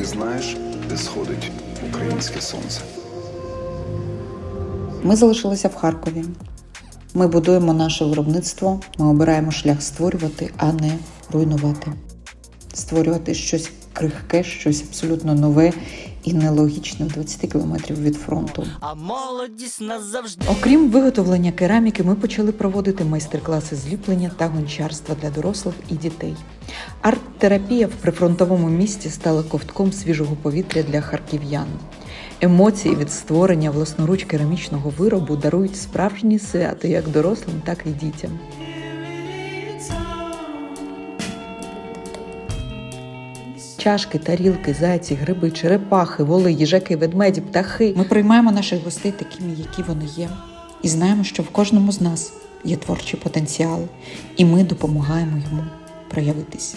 ти знаєш, де сходить українське сонце. Ми залишилися в Харкові. Ми будуємо наше виробництво, ми обираємо шлях створювати, а не руйнувати. Створювати щось крихке, щось абсолютно нове і нелогічне в 20 кілометрів від фронту. А молодість назавжди. Окрім виготовлення кераміки, ми почали проводити майстер-класи зліплення та гончарства для дорослих і дітей. Арт-терапія в прифронтовому місті стала ковтком свіжого повітря для харків'ян. Емоції від створення власноруч керамічного виробу дарують справжні свято як дорослим, так і дітям. Чашки, тарілки, зайці, гриби, черепахи, воли, їжаки, ведмеді, птахи. Ми приймаємо наших гостей такими, які вони є, і знаємо, що в кожному з нас є творчий потенціал, і ми допомагаємо йому проявитись.